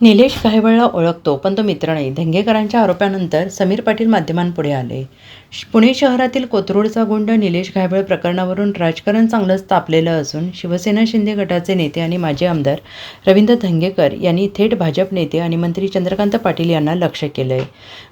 निलेश काहेवळला ओळखतो पण तो मित्र नाही. धंगेकरांच्या आरोपानंतर समीर पाटील माध्यमांपुढे आले. श- पुणे शहरातील कोथरूडचा गुंड निलेश घायवळ प्रकरणावरून राजकारण चांगलंच तापलेलं असून शिवसेना शिंदे गटाचे नेते आणि माजी आमदार रवींद्र धंगेकर यांनी थेट भाजप नेते आणि मंत्री चंद्रकांत पाटील यांना लक्ष आहे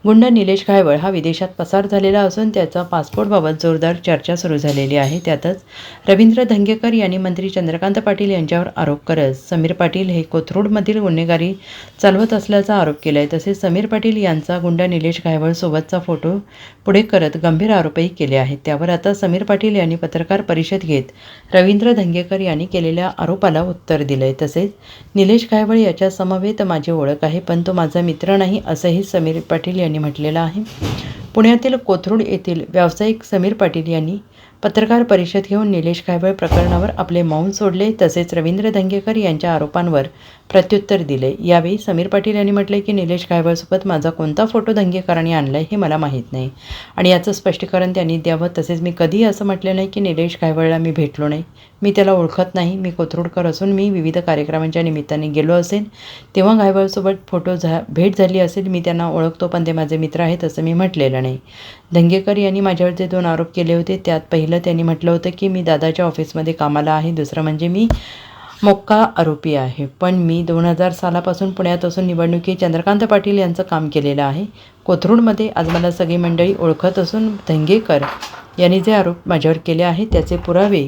गुंड निलेश घायवळ हा विदेशात पसार झालेला असून त्याचा पासपोर्टबाबत जोरदार चर्चा सुरू झालेली आहे. त्यातच रवींद्र धंगेकर यांनी मंत्री चंद्रकांत पाटील यांच्यावर आरोप करत समीर पाटील हे कोथरूडमधील गुन्हेगारी चालवत असल्याचा आरोप केला आहे तसेच समीर पाटील यांचा गुंडा निलेश घायवळ सोबतचा फोटो पुढे करत गंभीर आरोपही केले आहेत. त्यावर आता समीर पाटील यांनी पत्रकार परिषद घेत रवींद्र धंगेकर यांनी केलेल्या आरोपाला उत्तर दिलंय. तसेच निलेश घायवळ याच्या समवेत माझी ओळख आहे पण तो माझा मित्र नाही असंही समीर पाटील यांनी म्हटलेलं आहे. पुण्यातील कोथरूड येथील व्यावसायिक समीर पाटील यांनी पत्रकार परिषद घेऊन निलेश घायवळ प्रकरणावर आपले मौन सोडले तसेच रवींद्र धंगेकर यांच्या आरोपांवर प्रत्युत्तर दिले. यावेळी समीर पाटील यांनी म्हटले की निलेश घायवळसोबत माझा कोणता फोटो धंगेकरांनी आणला हे मला माहीत नाही. आणि याचं स्पष्टीकरण त्यांनी द्यावं तसेच मी कधीही असं म्हटलं नाही की निलेश घायवळला मी भेटलो नाही. मी त्याला ओळखत नाही. मी कोथरूडकर असून मी विविध कार्यक्रमांच्या निमित्ताने गेलो असेल तेव्हा घायवळसोबत फोटो झा भेट झाली असेल मी त्यांना ओळखतो पण ते माझे मित्र आहेत असं मी म्हटलेलं नाही. दंगेकर यांनी माझ्यावर जे दोन आरोप केले होते त्यात पहिलं त्यांनी म्हटलं होतं की मी दादाच्या ऑफिसमध्ये कामाला आहे. दुसरं म्हणजे मी मोक्का आरोपी आहे. पण मी दोन हजार सालापासून पुण्यात असून निवडणुकीत चंद्रकांत पाटील यांचं काम केलेलं आहे. कोथरूडमध्ये आज मला सगळी मंडळी ओळखत असून धंगेकर यांनी जे आरोप माझ्यावर केले आहेत त्याचे पुरावे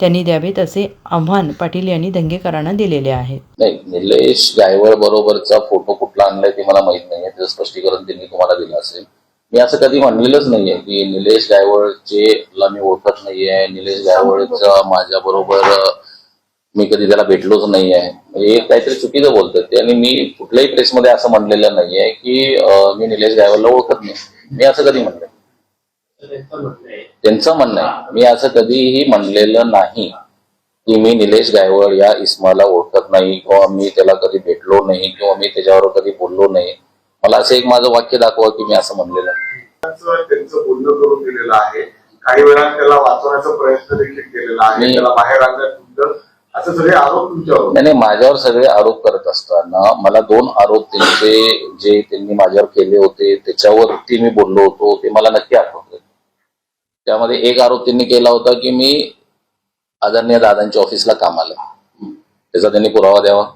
त्यांनी द्यावेत असे आव्हान पाटील यांनी धंगेकरांना दिलेले आहे. नाही निलेश गायवळ बरोबरचा फोटो कुठला आणलाय ते मला माहीत नाही त्याचं स्पष्टीकरण त्यांनी तुम्हाला दिलं असेल. मी असं कधी म्हणलेलंच नाहीये की निलेश गायवळचे ला मी ओळखत नाहीये निलेश गायवळचा माझ्या बरोबर मी कधी त्याला भेटलोच नाहीये. म्हणजे हे काहीतरी चुकीचं बोलतात ते. आणि मी कुठल्याही प्रेसमध्ये असं म्हणलेलं नाहीये की अं, मी निलेश गायवळला ओळखत नाही. मी असं कधी म्हणलं त्यांचं म्हणणं आहे. मी असं कधीही म्हणलेलं नाही की मी निलेश गायवळ या इस्माला ओळखत नाही किंवा मी त्याला कधी भेटलो नाही किंवा मी त्याच्यावर कधी बोललो नाही. मला असं एक माझं वाक्य दाखवा की मी असं म्हणलेलं आहे. त्यांचं त्यांचं बोलणं करून दिलेलं आहे. काही वेळा त्याला वाचवण्याचा प्रयत्न देखील केलेला आहे. त्याला बाहेर आणण्यात असं सगळे आरोप तुमच्यावर नाही माझ्यावर सगळे आरोप करत असताना मला दोन आरोप त्यांचे जे त्यांनी माझ्यावर केले होते त्याच्यावरती मी बोललो होतो ते मला नक्की आठवते त्यामध्ये एक आरोप त्यांनी केला होता की मी आदरणीय दादांच्या ऑफिसला कामाला आहे. त्याचा त्यांनी पुरावा द्यावा.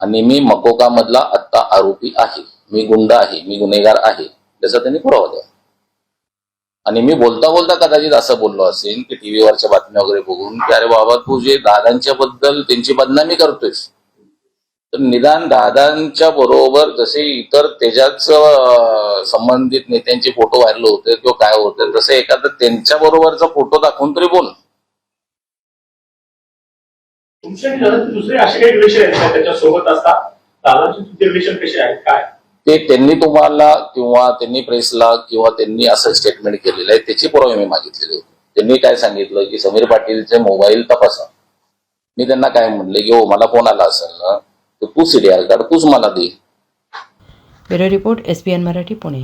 आणि मी मकोका मधला आत्ता आरोपी आहे. मी गुंड आहे मी गुन्हेगार आहे त्याचा त्यांनी पुरावा द्या. आणि मी बोलता बोलता कदाचित असं बोललो असेल की टीव्हीवरच्या बातम्या वगैरे बघून की अरे बाबा तू जे दादांच्या बद्दल त्यांची बदनामी करतोयस तर निदान दादांच्या बरोबर जसे इतर त्याच्याच संबंधित नेत्यांचे फोटो व्हायरल होते किंवा काय होते तसे एखादा त्यांच्या बरोबरचा फोटो दाखवून तरी बोल. तुमचे दुसरे असे काही विषय आहेत त्याच्यासोबत असतात? तुमचे रिलेशन कसे आहेत? काय? ते त्यांनी तुम्हाला किंवा त्यांनी प्रेसला किंवा त्यांनी असं स्टेटमेंट केलेलं आहे त्याची पुरावे मी मागितलेले होते. त्यांनी काय सांगितलं की समीर पाटीलचे मोबाईल तपासा. मी त्यांना काय म्हणले की हो मला फोन आला असेल ना तर तू सीडीआर कार्ड तूच मला दे. Bureau report S N Marathi Pune.